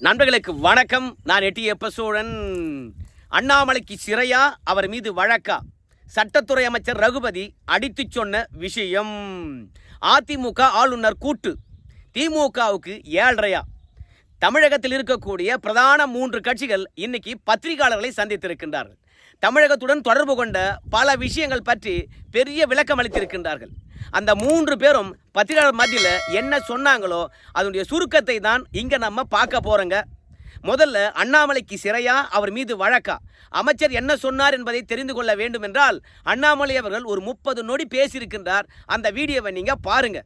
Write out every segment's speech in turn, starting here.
நண்பர்களுக்கு வணக்கம். நான் எட்டி எப்பசூழன். அண்ணாமலைக்கு சிறையா அவர் மீது வழக்கா? சட்டத்துறை அமைச்சர் ரகுபதி அடித்துச் சொன்ன விஷயம். அதிமுக ஆளுநர் கூட்டு. திமுகவுக்கு ஏழ்றையா தமிழகத்தில் இருக்கக்கூடிய பிரதான மூன்று கட்சிகள் இன்னைக்கு பத்திரிகையாளர்களை சந்தித்திருக்கின்றார்கள். தமிழகத்துடன் தொடர்பு கொண்ட பல விஷயங்கள் பற்றி பெரிய விளக்கம் அளித்திருக்கின்றார்கள். அந்த மூன்று பேரும் பத்திரிகையாளர் மத்தியில் என்ன சொன்னாங்களோ அதனுடைய சுருக்கத்தை தான் இங்கே நம்ம பார்க்க போகிறோங்க முதல்ல அண்ணாமலைக்கு சிறையா அவர் மீது வழக்கா? அமைச்சர் என்ன சொன்னார் என்பதை தெரிந்து கொள்ள வேண்டும் என்றால் அண்ணாமலை அவர்கள் ஒரு முப்பது நொடி பேசியிருக்கின்றார். அந்த வீடியோவை நீங்கள் பாருங்க.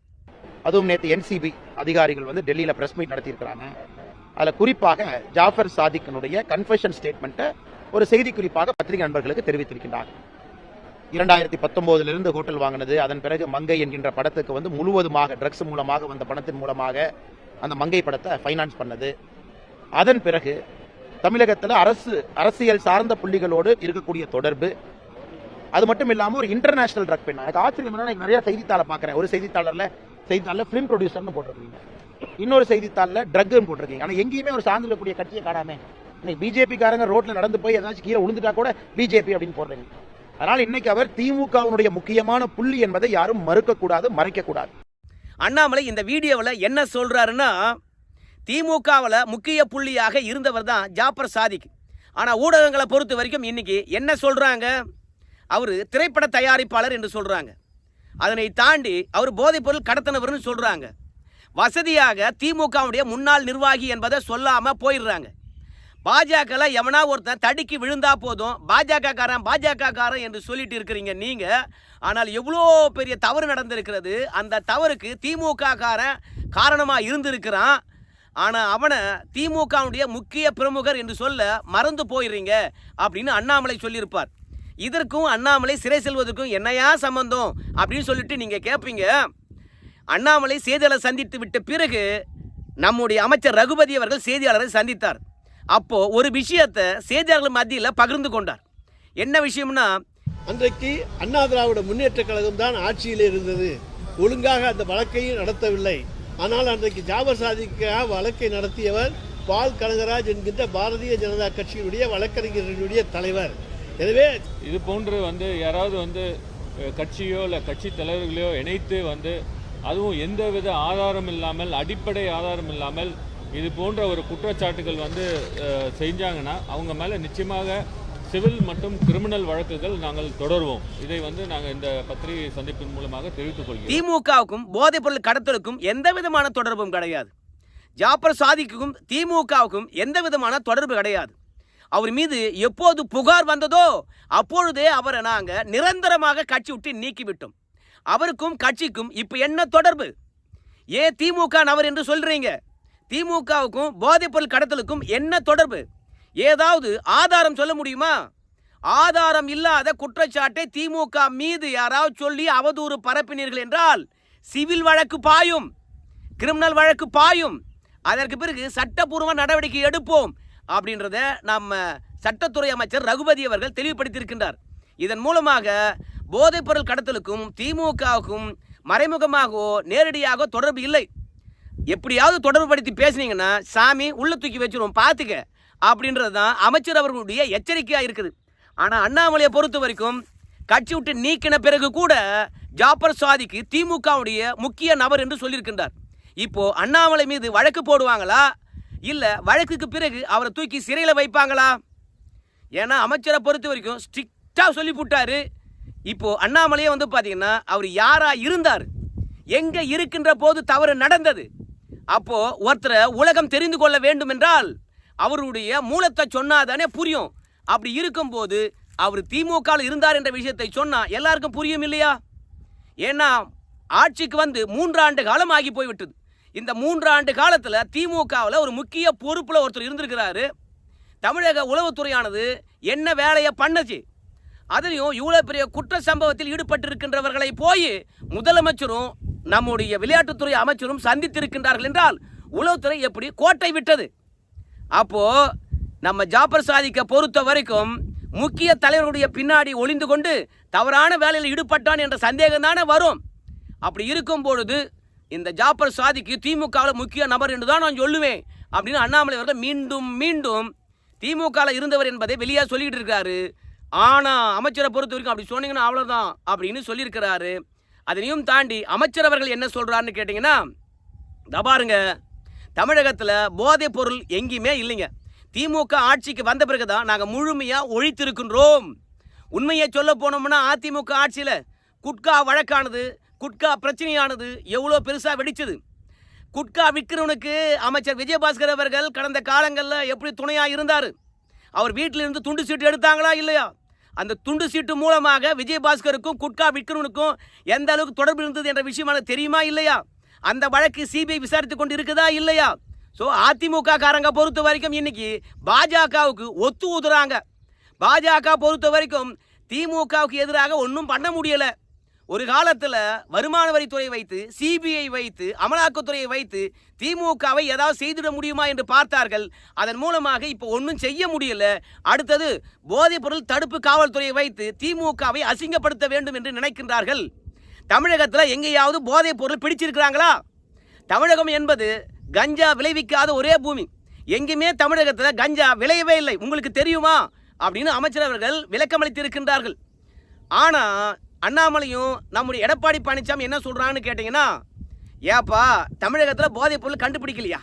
அதுவும் நேற்று என்சிபி அதிகாரிகள் வந்து டெல்லியில் ப்ரெஸ் மீட் நடத்தியிருக்கிறாங்க. அதில் குறிப்பாக ஜாஃபர் சாதிக்கினுடைய கன்ஃபெஷன் ஸ்டேட்மெண்ட்டை ஒரு செய்தி குறிப்பாக பத்திரிகை நண்பர்களுக்கு தெரிவித்திருக்கின்றார். இரண்டாயிரத்தி பத்தொன்பதிலிருந்து ஹோட்டல் வாங்கினது அதன் பிறகு மங்கை என்கின்ற படத்துக்கு வந்து முழுவதுமாக ட்ரக்ஸ் மூலமாக வந்த பணத்தின் மூலமாக அந்த மங்கை படத்தை ஃபைனான்ஸ் பண்ணது. அதன் பிறகு தமிழகத்தில் அரசு அரசியல் சார்ந்த புள்ளிகளோடு இருக்கக்கூடிய தொடர்பு. அது மட்டும் இல்லாமல் ஒரு இன்டர்நேஷனல் ட்ரக் பெண் எனக்கு ஆச்சரியம் என்னன்னா, நிறைய செய்தித்தாளை பார்க்குறேன். ஒரு செய்தித்தாளர்ல செய்தித்தாளில் ஃபிலிம் ப்ரொடியூசர்னு போட்டிருக்கீங்க. இன்னொரு செய்தித்தாளில் ட்ரக்னு போட்டிருக்கீங்க. ஆனால் எங்கேயுமே ஒரு சார்ந்திருக்கக்கூடிய கட்சியை காணாமே இன்னைக்கு பிஜேபிக்காரங்க ரோட்டில் ரோட்ல நடந்து போய் ஏதாச்சும் கீழே விழுந்துட்டா கூட பிஜேபி அப்படின்னு போடுறீங்க. அதனால இன்னைக்கு அவர் திமுகவினுடைய முக்கியமான புள்ளி என்பதை யாரும் மறுக்கக்கூடாது மறைக்கக்கூடாது. அண்ணாமலை இந்த வீடியோவில் என்ன சொல்கிறாருன்னா திமுகவில் முக்கிய புள்ளியாக இருந்தவர் தான் ஜாப்பர் சாதிக். ஆனால் ஊடகங்களை பொறுத்த வரைக்கும் இன்னைக்கு என்ன சொல்கிறாங்க அவர் திரைப்பட தயாரிப்பாளர் என்று சொல்கிறாங்க அதனை தாண்டி அவர் போதைப்பொருள் கடத்தினவர்னு சொல்கிறாங்க வசதியாக திமுகவுடைய முன்னாள் நிர்வாகி என்பதை சொல்லாமல் போயிடுறாங்க. பாஜகல எவனா ஒருத்தன் தடுக்கி விழுந்தா போதும் பாஜக காரன் பாஜக காரன் என்று சொல்லிட்டு இருக்கிறீங்க நீங்க. ஆனால் எவ்வளோ பெரிய தவறு நடந்திருக்கிறது. அந்த தவறுக்கு திமுக காரன் காரணமா இருந்திருக்கிறான். ஆனால் அவனை திமுகவுடைய முக்கிய பிரமுகர் என்று சொல்ல மறந்து போயிடுறீங்க அப்படின்னு அண்ணாமலை சொல்லியிருப்பார். இதற்கும் அண்ணாமலை சிறை செல்வதற்கும் என்னையா சம்பந்தம் அப்படின்னு சொல்லிட்டு நீங்கள் கேட்பீங்க அண்ணாமலை செய்தியாளர் சந்தித்து விட்ட பிறகு நம்முடைய அமைச்சர் ரகுபதி அவர்கள் செய்தியாளரை சந்தித்தார். அப்போ ஒரு விஷயத்தை செய்தியாளர்கள் மத்தியில் பகிர்ந்து கொண்டார். என்ன விஷயம்னா அன்றைக்கு அண்ணா திராவிட முன்னேற்ற கழகம் தான் ஆட்சியில் இருந்தது. ஒழுங்காக அந்த வழக்கையும் நடத்தவில்லை. ஆனால் அன்றைக்கு ஜாபர் சாதிக்காக வழக்கை நடத்தியவர் பால் கனகராஜ் என்கின்ற பாரதிய ஜனதா கட்சியினுடைய வழக்கறிஞர்களுடைய தலைவர். எனவே இது போன்று வந்து யாராவது வந்து கட்சியோ இல்லை கட்சி தலைவர்களையோ இணைத்து வந்து அதுவும் எந்தவித ஆதாரம் இல்லாமல் அடிப்படை ஆதாரம் இல்லாமல் இது போன்ற ஒரு குற்றச்சாட்டுகள் வந்து செஞ்சாங்கன்னா அவங்க மேலே நிச்சயமாக சிவில் மற்றும் கிரிமினல் வழக்குகள் நாங்கள் தொடருவோம். இதை வந்து நாங்கள் இந்த பத்திரிகை சந்திப்பின் மூலமாக தெரிவித்துக் கொள்கிறோம். திமுகவுக்கும் போதைப்பொருள் கடத்தலுக்கும் எந்த விதமான தொடர்பும் கிடையாது. ஜாப்பர் சாதிக்குக்கும் திமுகவுக்கும் எந்த விதமான தொடர்பு கிடையாது. அவர் மீது எப்போது புகார் வந்ததோ அப்பொழுதே அவரை நாங்கள் நிரந்தரமாக கட்சி விட்டு நீக்கிவிட்டோம். அவருக்கும் கட்சிக்கும் இப்போ என்ன தொடர்பு? ஏன் திமுக நபர் என்று சொல்றீங்க? திமுகவுக்கும் போதைப்பொருள் கடத்தலுக்கும் என்ன தொடர்பு? ஏதாவது ஆதாரம் சொல்ல முடியுமா? ஆதாரம் இல்லாத குற்றச்சாட்டை திமுக மீது யாராவது சொல்லி அவதூறு பரப்பினீர்கள் என்றால் சிவில் வழக்கு பாயும் கிரிமினல் வழக்கு பாயும். அதற்கு பிறகு சட்டப்பூர்வ நடவடிக்கை எடுப்போம் அப்படின்றத நம்ம சட்டத்துறை அமைச்சர் ரகுபதி அவர்கள் தெளிவுபடுத்தியிருக்கின்றார். இதன் மூலமாக போதைப்பொருள் கடத்தலுக்கும் திமுகவுக்கும் மறைமுகமாகவோ நேரடியாக தொடர்பு இல்லை. எப்படியாவது தொடர்பு படுத்தி பேசுனீங்கன்னா சாமி உள்ள தூக்கி வச்சிருவோம் பார்த்துக்க அப்படின்றது தான் அமைச்சர் அவர்களுடைய எச்சரிக்கையாக இருக்குது. ஆனால் அண்ணாமலையை பொறுத்த வரைக்கும் கட்சி விட்டு நீக்கின பிறகு கூட ஜாப்பர் சாதிக்கு திமுகவுடைய முக்கிய நபர் என்று சொல்லியிருக்கின்றார். இப்போ அண்ணாமலை மீது வழக்கு போடுவாங்களா? இல்லை வழக்குக்கு பிறகு அவரை தூக்கி சிறையில் வைப்பாங்களா? ஏன்னா அமைச்சரை பொறுத்த வரைக்கும் ஸ்ட்ரிக்டாக சொல்லி போட்டாரு இப்போது அண்ணாமலையே வந்து பார்த்தீங்கன்னா அவர் யாராக இருந்தார்? எங்கே இருக்கின்ற போது தவறு நடந்தது? அப்போ ஒருத்தரை உலகம் தெரிந்து கொள்ள வேண்டும் என்றால் அவருடைய மூலத்தை சொன்னாதானே புரியும். அப்படி இருக்கும்போது அவர் திமுகவில் இருந்தார் என்ற விஷயத்தை சொன்னா எல்லாருக்கும் புரியும் இல்லையா? ஏன்னா ஆட்சிக்கு வந்து மூன்றாண்டு காலம் ஆகி போய்விட்டது. இந்த மூன்றாண்டு காலத்தில் திமுகவில் ஒரு முக்கிய பொறுப்பில் ஒருத்தர் இருந்திருக்கிறாரு. தமிழக உளவுத்துறையானது என்ன வேலையை பண்ணுச்சு? அதுலேயும் இவ்வளோ பெரிய குற்ற சம்பவத்தில் ஈடுபட்டிருக்கின்றவர்களை போய் முதலமைச்சரும் நம்முடைய விளையாட்டுத்துறை அமைச்சரும் சந்தித்திருக்கின்றார்கள் என்றால் உளவுத்துறை எப்படி கோட்டை விட்டது? அப்போ நம்ம ஜாபர் சாதிக்க பொறுத்த வரைக்கும் முக்கிய தலைவருடைய பின்னாடி ஒளிந்து கொண்டு தவறான வேலையில் ஈடுபட்டான் என்ற சந்தேகம் தானே வரும். அப்படி இருக்கும் பொழுது இந்த ஜாபர் சாதிக்கு திமுகவில் முக்கிய நபர் என்று தான் நான் சொல்லுவேன். அப்படின்னு அண்ணாமலை அவர்கள் மீண்டும் மீண்டும் திமுகவில் இருந்தவர் என்பதை வெளியாக சொல்லிக்கிட்டு இருக்காரு. ஆனால் அமைச்சரை பொறுத்த வரைக்கும் அப்படி சொன்னீங்கன்னா அவ்வளோதான் அப்படின்னு சொல்லியிருக்கிறாரு. அதனையும் தாண்டி அமைச்சர் அவர்கள் என்ன சொல்கிறாருன்னு கேட்டிங்கன்னா இதா பாருங்க தமிழகத்தில் போதைப் பொருள் எங்கேயுமே இல்லைங்க. திமுக ஆட்சிக்கு வந்த பிறகு தான் நாங்கள் முழுமையாக ஒழித்திருக்கின்றோம். உண்மையை சொல்ல போனோம்னா அதிமுக ஆட்சியில் குட்கா வழக்கானது குட்கா பிரச்சனையானது எவ்வளோ பெருசாக வெடிச்சது. குட்கா விற்கிறவனுக்கு அமைச்சர் விஜயபாஸ்கர் அவர்கள் கடந்த காலங்களில் எப்படி துணையாக இருந்தார்? அவர் வீட்டில் இருந்து துண்டு சீட்டு எடுத்தாங்களா இல்லையா? அந்த துண்டு சீட்டு மூலமாக விஜயபாஸ்கருக்கும் குட்கா விற்கிறவனுக்கும் எந்த அளவுக்கு தொடர்பு இருந்தது என்ற விஷயம் எனக்கு தெரியுமா இல்லையா? அந்த வழக்கு சிபிஐ விசாரித்து கொண்டு இருக்குதா இல்லையா? ஸோ அதிமுக காரங்க பொறுத்த வரைக்கும் இன்னைக்கு பாஜகவுக்கு ஒத்து ஊதுறாங்க. பாஜக பொறுத்த வரைக்கும் திமுகவுக்கு எதிராக ஒன்றும் பண்ண முடியலை. ஒரு காலத்தில் வருமான வரித்துறை வைத்து சிபிஐ வைத்து அமலாக்கத்துறையை வைத்து திமுகவை ஏதாவது செய்திட முடியுமா என்று பார்த்தார்கள். அதன் மூலமாக இப்போ ஒன்றும் செய்ய முடியல. அடுத்தது போதைப் பொருள் தடுப்பு காவல்துறையை வைத்து திமுகவை அசிங்கப்படுத்த வேண்டும் என்று நினைக்கின்றார்கள். தமிழகத்தில் எங்கேயாவது போதைப் பொருள் பிடிச்சிருக்கிறாங்களா? தமிழகம் என்பது கஞ்சா விளைவிக்காத ஒரே பூமி. எங்கேயுமே தமிழகத்தில் கஞ்சா விளையவே இல்லை. உங்களுக்கு தெரியுமா? அப்படின்னு அமைச்சரவர்கள் விளக்கமளித்திருக்கின்றார்கள். ஆனால் அண்ணாமலையும் நம்முடைய எடப்பாடி பழனிசாமி என்ன சொல்கிறான்னு கேட்டிங்கன்னா ஏப்பா தமிழகத்தில் போதைப் பொருள் கண்டுபிடிக்கலையா?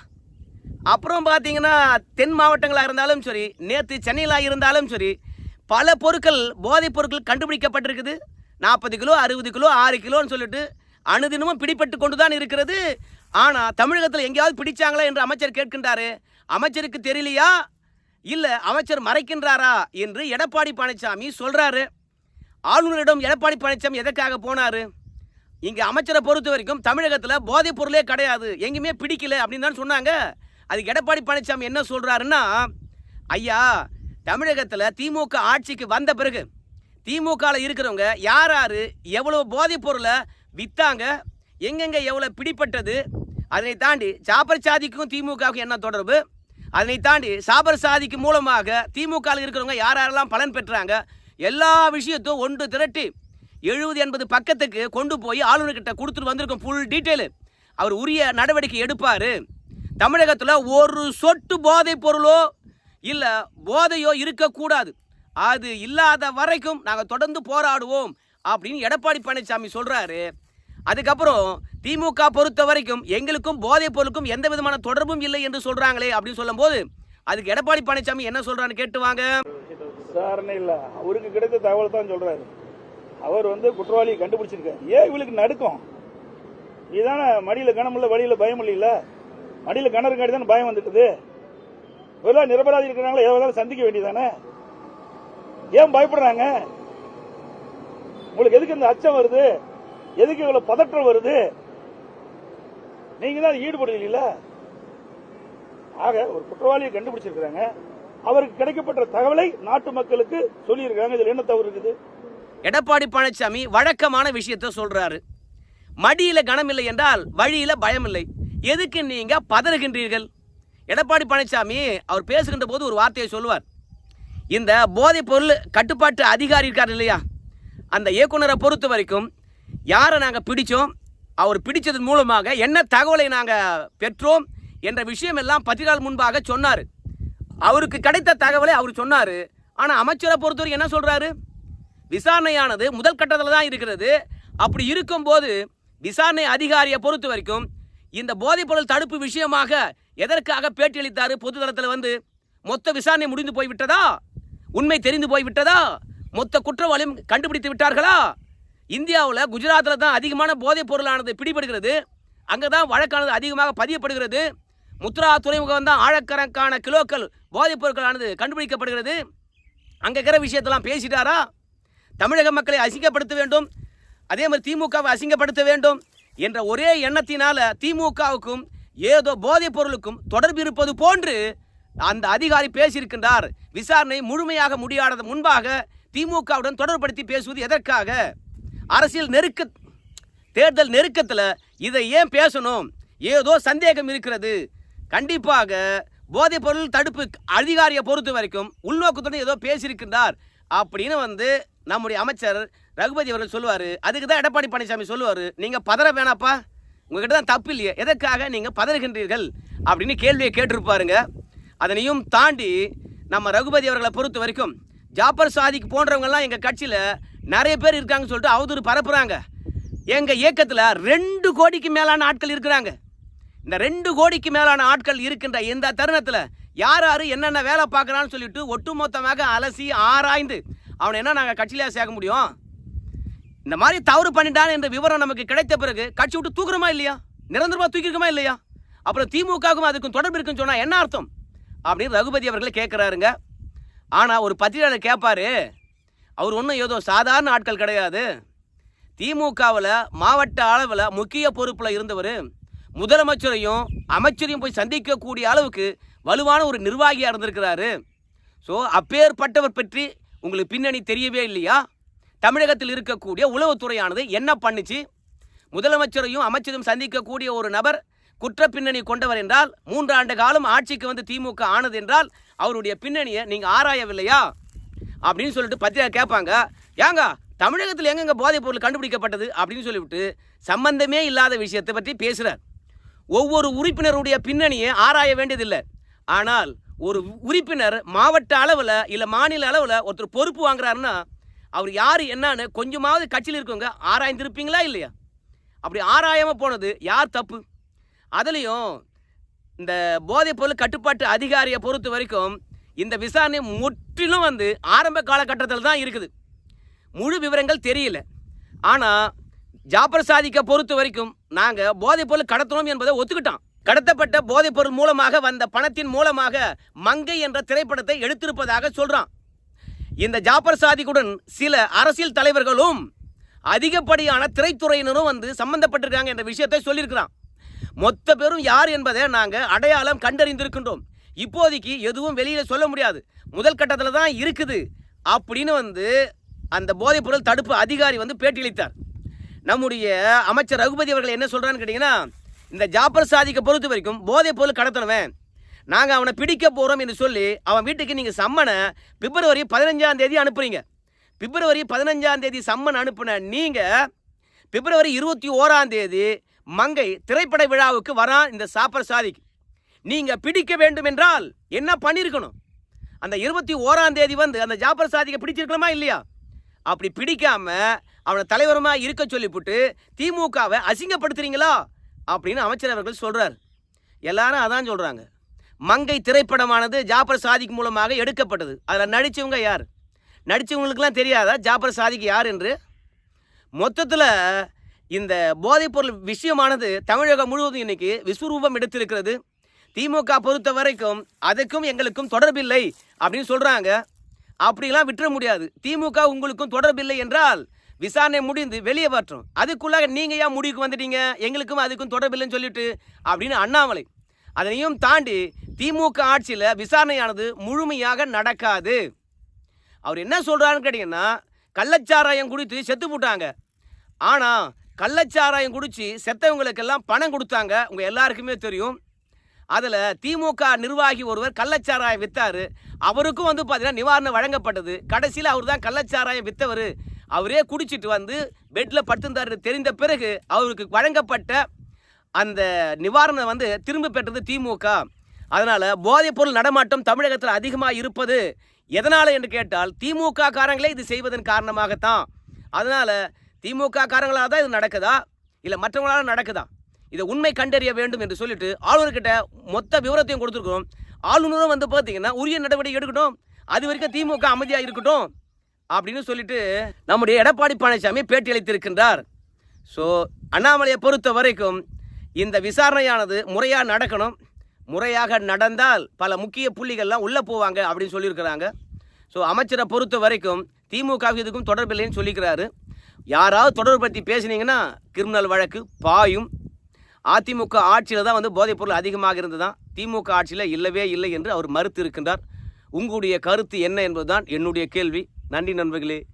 அப்புறம் பார்த்தீங்கன்னா தென் மாவட்டங்களாக இருந்தாலும் சரி நேற்று சென்னையில் இருந்தாலும் சரி பல பொருட்கள் போதைப் பொருட்கள் கண்டுபிடிக்கப்பட்டிருக்குது. நாற்பது கிலோ அறுபது கிலோ ஆறு கிலோன்னு சொல்லிட்டு அனுதினமும் பிடிபட்டு கொண்டு தான் இருக்கிறது. ஆனால் தமிழகத்தில் எங்கேயாவது பிடிச்சாங்களா என்று அமைச்சர் கேட்கின்றாரு. அமைச்சருக்கு தெரியலையா? இல்லை அமைச்சர் மறைக்கின்றாரா என்று எடப்பாடி பழனிசாமி சொல்கிறாரு ஆளுநரிடம் எடப்பாடி பழனிசாமி எதற்காக போனார்? இங்கே அமைச்சரை பொறுத்த வரைக்கும் தமிழகத்தில் போதைப் பொருளே கிடையாது. எங்கேயுமே பிடிக்கல அப்படின்னு தான் சொன்னாங்க. அதுக்கு எடப்பாடி பழனிசாமி என்ன சொல்கிறாருன்னா ஐயா தமிழகத்தில் திமுக ஆட்சிக்கு வந்த பிறகு திமுகவில் இருக்கிறவங்க யார் யார் எவ்வளோ போதைப் பொருளை விற்றாங்க எங்கெங்கே எவ்வளோ பிடிப்பட்டது அதனை தாண்டி சாப்பர் சாதிக்கும் திமுகவுக்கும் என்ன தொடர்பு? அதனை தாண்டி சாபர் சாதிக்கு மூலமாக திமுகவில் இருக்கிறவங்க யார் யாரெல்லாம் பலன் பெற்றாங்க எல்லா விஷயத்தையும் ஒன்று திரட்டி எழுபது எண்பது பக்கத்துக்கு கொண்டு போய் ஆளுநர்கிட்ட கொடுத்துட்டு வந்திருக்கோம் ஃபுல் டீட்டெயிலு அவர் உரிய நடவடிக்கை எடுப்பார். தமிழகத்தில் ஒரு சொட்டு போதைப் பொருளோ இல்லை போதையோ இருக்கக்கூடாது. அது இல்லாத வரைக்கும் நாங்கள் தொடர்ந்து போராடுவோம் அப்படின்னு எடப்பாடி பழனிசாமி சொல்கிறாரு அதுக்கப்புறம் திமுக பொறுத்த வரைக்கும் எங்களுக்கும் போதைப் பொருளுக்கும் எந்த விதமான தொடர்பும் இல்லை என்று சொல்கிறாங்களே அப்படின்னு சொல்லும்போது அதுக்கு எடப்பாடி பழனிசாமி என்ன சொல்கிறான்னு கேட்டு வாங்க. விசாரணை இல்ல. அவருக்கு கிடைத்த தகவல் தான் சொல்றாரு. அவர் வந்து குற்றவாளியை கண்டுபிடிச்சிருக்காரு. ஏன் இவளுக்கு நடுக்கும்? இதானே மடியில கனம் இல்ல வழியில பயம் இல்லைல்ல மடியில கணம் இருக்காடி தானே பயம் வந்துட்டுது? இவரெல்லாம் நிரபராதி இருக்கிறாங்களா? எவ்வளவு சந்திக்க வேண்டியதானே ஏன் பயப்படுறாங்க? உங்களுக்கு எதுக்கு இந்த அச்சம் வருது? எதுக்கு இவ்வளவு பதற்றம் வருது? நீங்க தான் ஈடுபடுறீங்களா ஆக ஒரு குற்றவாளியை கண்டுபிடிச்சிருக்கிறாங்க. அவருக்கு கிடைக்கப்பட்ட தகவலை நாட்டு மக்களுக்கு சொல்லியிருக்காங்க இதில் என்ன தவறு இருக்குது? எடப்பாடி பழனிசாமி வழக்கமான விஷயத்த சொல்றாரு. மடியில கனம் இல்லை என்றால் வழியில பயம் இல்லை. எதுக்கு நீங்க பதறுகின்றீர்கள்? எடப்பாடி பழனிசாமி அவர் பேசுகின்ற போது ஒரு வார்த்தையை சொல்லுவார். இந்த போதைப் பொருள் கட்டுப்பாட்டு அதிகாரி இருக்கார் இல்லையா? அந்த இயக்குனரை பொறுத்த வரைக்கும் யாரை நாங்கள் பிடித்தோம் அவர் பிடித்ததன் மூலமாக என்ன தகவலை நாங்கள் பெற்றோம்? என்ற விஷயம் எல்லாம் பத்திரிகால் முன்பாக சொன்னார். அவருக்கு கிடைத்த தகவலை அவர் சொன்னார். ஆனால் அமைச்சரை பொறுத்தவரைக்கும் என்ன சொல்கிறாரு விசாரணையானது முதல் கட்டத்தில் தான் இருக்கிறது. அப்படி இருக்கும்போது விசாரணை அதிகாரியை பொறுத்த வரைக்கும் இந்த போதைப்பொருள் தடுப்பு விஷயமாக எதற்காக பேட்டியளித்தார்? பொதுதளத்தில் வந்து மொத்த விசாரணை முடிந்து போய்விட்டதா? உண்மை தெரிந்து போய்விட்டதா? மொத்த குற்றவாளியும் கண்டுபிடித்து விட்டார்களா? இந்தியாவில் குஜராத்தில் தான் அதிகமான போதைப் பொருளானது பிடிபடுகிறது. அங்கே தான் வழக்கானது அதிகமாக பதியப்படுகிறது. முத்ரா துறைமுகம் தான் ஆழக்கணக்கான கிலோக்கள் போதைப் பொருட்களானது கண்டுபிடிக்கப்படுகிறது. அங்கே இருக்கிற விஷயத்தெல்லாம் பேசிட்டாரா? தமிழக மக்களை அசிங்கப்படுத்த வேண்டும். அதே மாதிரி திமுகவை அசிங்கப்படுத்த வேண்டும் என்ற ஒரே எண்ணத்தினால் திமுகவுக்கும் ஏதோ போதைப் பொருளுக்கும் தொடர்பு இருப்பது போன்று அந்த அதிகாரி பேசியிருக்கின்றார். விசாரணை முழுமையாக முடியாதது முன்பாக திமுகவுடன் தொடர்படுத்தி பேசுவது எதற்காக? அரசியல் நெருக்க தேர்தல் நெருக்கத்தில் இதை ஏன் பேசணும்? ஏதோ சந்தேகம் இருக்கிறது. கண்டிப்பாக போதைப் பொருள் தடுப்பு அதிகாரியை பொறுத்த வரைக்கும் உள்நோக்கத்துடன் ஏதோ பேசியிருக்கின்றார் அப்படின்னு வந்து நம்முடைய அமைச்சர் ரகுபதி அவர்கள் சொல்லுவார். அதுக்கு தான் எடப்பாடி பழனிசாமி சொல்லுவார். நீங்கள் பதற வேணாப்பா. உங்ககிட்ட தான் தப்பு இல்லையே. எதற்காக நீங்கள் பதறுகின்றீர்கள் அப்படின்னு கேள்வியை கேட்டிருப்பாருங்க. அதனையும் தாண்டி நம்ம ரகுபதி அவர்களை பொறுத்த வரைக்கும் ஜாபர் சாதிக்கு போன்றவங்கெல்லாம் எங்கள் கட்சியில் நிறைய பேர் இருக்காங்கன்னு சொல்லிட்டு அவதூறு பரப்புகிறாங்க எங்கள் இயக்கத்தில் ரெண்டு கோடிக்கு மேலான ஆட்கள் இருக்கிறாங்க. இந்த ரெண்டு கோடிக்கு மேலான ஆட்கள் இருக்கின்ற இந்த தருணத்தில் யார் யார் என்னென்ன வேலை பார்க்குறான்னு சொல்லிட்டு ஒட்டுமொத்தமாக அலசி ஆராய்ந்து அவனை என்ன நாங்கள் கட்சியிலேயே சேர்க்க முடியும்? இந்த மாதிரி தவறு பண்ணிட்டான் என்ற விவரம் நமக்கு கிடைத்த பிறகு கட்சி விட்டு தூக்குறோமா இல்லையா? நிரந்தரமாக தூக்கிருக்குமா இல்லையா? அப்புறம் திமுகவுக்கும் அதுக்கும் தொடர்பு இருக்குன்னு சொன்னால் என்ன அர்த்தம்? அப்படின்னு ரகுபதி அவர்களே கேட்குறாருங்க ஆனால் ஒரு பத்திரிகையாளர் கேட்பாரு அவர் ஒன்றும் ஏதோ சாதாரண ஆட்கள் கிடையாது. திமுகவில் மாவட்ட அளவில் முக்கிய பொறுப்பில் இருந்தவர் முதலமைச்சரையும் அமைச்சரையும் போய் சந்திக்கக்கூடிய அளவுக்கு வலுவான ஒரு நிர்வாகியாக இருந்திருக்கிறாரு. ஸோ அப்பேற்பட்டவர் பற்றி உங்களுக்கு பின்னணி தெரியவே இல்லையா? தமிழகத்தில் இருக்கக்கூடிய உளவுத்துறையானது என்ன பண்ணுச்சு? முதலமைச்சரையும் அமைச்சரும் சந்திக்கக்கூடிய ஒரு நபர் குற்ற பின்னணி கொண்டவர் என்றால் மூன்று ஆண்டு காலம் ஆட்சிக்கு வந்து திமுக ஆனது என்றால் அவருடைய பின்னணியை நீங்கள் ஆராயவில்லையா? அப்படின்னு சொல்லிட்டு பத்திரிகை கேட்பாங்க. ஏங்க தமிழகத்தில் எங்கெங்க போதைப் பொருள் கண்டுபிடிக்கப்பட்டது? அப்படின்னு சொல்லிவிட்டு சம்பந்தமே இல்லாத விஷயத்தை பற்றி பேசுகிறார் ஒவ்வொரு உறுப்பினருடைய பின்னணியை ஆராய வேண்டியதில்லை. ஆனால் ஒரு உறுப்பினர் மாவட்ட அளவில் இல்லை மாநில அளவில் ஒருத்தர் பொறுப்பு வாங்குறாருன்னா அவர் யார் என்னன்னு கொஞ்சமாவது கட்சியில் இருக்கவங்க ஆராய்ந்திருப்பீங்களா இல்லையா? அப்படி ஆராயாமல் போனது யார் தப்பு? அதுலேயும் இந்த போதைப் பொருள் கட்டுப்பாட்டு அதிகாரியை பொறுத்த வரைக்கும் இந்த விசாரணை முற்றிலும் வந்து ஆரம்ப காலகட்டத்தில் தான் இருக்குது. முழு விவரங்கள் தெரியல. ஆனால் ஜாபர் சாதிக்கை பொறுத்த வரைக்கும் நாங்கள் போதைப் பொருள் கடத்தணும் என்பதை ஒத்துக்கிட்டோம். கடத்தப்பட்ட போதைப் பொருள் மூலமாக வந்த பணத்தின் மூலமாக மங்கை என்ற திரைப்படத்தை எடுத்திருப்பதாக சொல்கிறான் இந்த ஜாபர் சாதிக்குடன் சில அரசியல் தலைவர்களும் அதிகப்படியான திரைத்துறையினரும் வந்து சம்பந்தப்பட்டிருக்காங்க என்ற விஷயத்தை சொல்லியிருக்கிறான். மொத்த பேரும் யார் என்பதை நாங்கள் அடையாளம் கண்டறிந்திருக்கின்றோம். இப்போதைக்கு எதுவும் வெளியில் சொல்ல முடியாது. முதல் கட்டத்தில் தான் இருக்குது. அப்படின்னு வந்து அந்த போதைப்பொருள் தடுப்பு அதிகாரி வந்து பேட்டியளித்தார். நம்முடைய அமைச்சர் ரகுபதி அவர்கள் என்ன சொல்கிறான்னு கேட்டிங்கன்னா இந்த ஜாபர் சாதிக்கை பொறுத்த வரைக்கும் போதைப் பொருள் கடத்தினவன். நாங்கள் அவனை பிடிக்க போகிறோம் என்று சொல்லி அவன் வீட்டுக்கு நீங்கள் சம்மனை பிப்ரவரி பதினஞ்சாம் தேதி அனுப்புறீங்க. பிப்ரவரி பதினஞ்சாம் தேதி சம்மன் அனுப்புன நீங்கள் பிப்ரவரி இருபத்தி ஓராம் தேதி மங்கை திரைப்பட விழாவுக்கு வரான் இந்த சாப்பர் சாதிக்கு. நீங்கள் பிடிக்க வேண்டும் என்றால் என்ன பண்ணியிருக்கணும் அந்த இருபத்தி ஓராம் தேதி வந்து அந்த ஜாபர் சாதிக்கை பிடிச்சிருக்கணுமா இல்லையா? அப்படி பிடிக்காம அவனை தலைவருமாக இருக்க சொல்லிவிட்டு திமுகவை அசிங்கப்படுத்துறீங்களா? அப்படின்னு அமைச்சர் அவர்கள் சொல்கிறார் எல்லாரும் அதான் சொல்கிறாங்க மங்கை திரைப்படமானது ஜாபர் சாதிக் மூலமாக எடுக்கப்பட்டது. அதில் நடித்தவங்க யார்? நடித்தவங்களுக்கெல்லாம் தெரியாதா? ஜாபர் சாதிக் யார் என்று? மொத்தத்தில் இந்த போதைப்பொருள் விஷயமானது தமிழகம் முழுவதும் இன்றைக்கி விஸ்வரூபம் எடுத்திருக்கிறது. திமுக பொறுத்த வரைக்கும் அதுக்கும் எங்களுக்கும் தொடர்பில்லை அப்படின்னு சொல்கிறாங்க அப்படிலாம் விட்டுற முடியாது. திமுக உங்களுக்கும் தொடர்பில்லை என்றால் விசாரணை முடிந்து வெளியே வரட்டும். அதுக்குள்ளாக நீங்கள் ஏன் முடிவுக்கு வந்துட்டீங்க? எங்களுக்கும் அதுக்கும் தொடர்பில்லைன்னு சொல்லிட்டு அப்படின்னு அண்ணாமலை. அதனையும் தாண்டி திமுக ஆட்சியில் விசாரணையானது முழுமையாக நடக்காது. அவர் என்ன சொல்கிறாருன்னு கேட்டிங்கன்னா கள்ளச்சாராயம் குடித்து செத்து போட்டாங்க. ஆனால் கள்ளச்சாராயம் குடித்து செத்தவங்களுக்கெல்லாம் பணம் கொடுத்தாங்க. உங்கள் எல்லாருக்குமே தெரியும். அதில் திமுக நிர்வாகி ஒருவர் கள்ளச்சாராயம் விற்றார் அவருக்கும் வந்து பார்த்தீங்கன்னா நிவாரணம் வழங்கப்பட்டது. கடைசியில் அவர் தான் கள்ளச்சாராயம் விற்றவர் அவரே குடிச்சிட்டு வந்து பெட்டில் படுத்திருந்தார் தெரிந்த பிறகு அவருக்கு வழங்கப்பட்ட அந்த நிவாரணம் வந்து திரும்ப பெற்றது திமுக. அதனால் போதைப்பொருள் நடமாட்டம் தமிழகத்தில் அதிகமாக இருப்பது எதனால் என்று கேட்டால் திமுக காரங்களே இது செய்வதன் காரணமாகத்தான். அதனால் திமுக காரங்களாக தான் இது நடக்குதா? இல்லை மற்றவங்களால நடக்குதா? இதை உண்மை கண்டறிய வேண்டும் என்று சொல்லிட்டு ஆளுநர்கிட்ட மொத்த விவரத்தையும் கொடுத்துருக்கோம் ஆளுநரும் வந்து பார்த்தீங்கன்னா உரிய நடவடிக்கை எடுக்கட்டும். அது வரைக்கும் திமுக அமைதியாக இருக்கட்டும் அப்படின்னு சொல்லிட்டு நம்முடைய எடப்பாடி பழனிசாமி பேட்டி அளித்திருக்கின்றார். ஸோ அண்ணாமலையை பொறுத்த வரைக்கும் இந்த விசாரணையானது முறையாக நடக்கணும். முறையாக நடந்தால் பல முக்கிய புள்ளிகள்லாம் உள்ளே போவாங்க அப்படின்னு சொல்லியிருக்கிறாங்க. ஸோ அமைச்சரை பொறுத்த வரைக்கும் திமுக இதுக்கும் தொடர்பில்லைன்னு சொல்லிக்கிறாரு. யாராவது தொடர்பு பற்றி பேசுனீங்கன்னா கிரிமினல் வழக்கு பாயும். அதிமுக ஆட்சியில் தான் வந்து போதைப்பொருள் அதிகமாக இருந்ததுதான் திமுக ஆட்சியில் இல்லவே இல்லை என்று அவர் மறுத்து இருக்கின்றார் உங்களுடைய கருத்து என்ன என்பதுதான் என்னுடைய கேள்வி. நன்றி நண்பர்களே.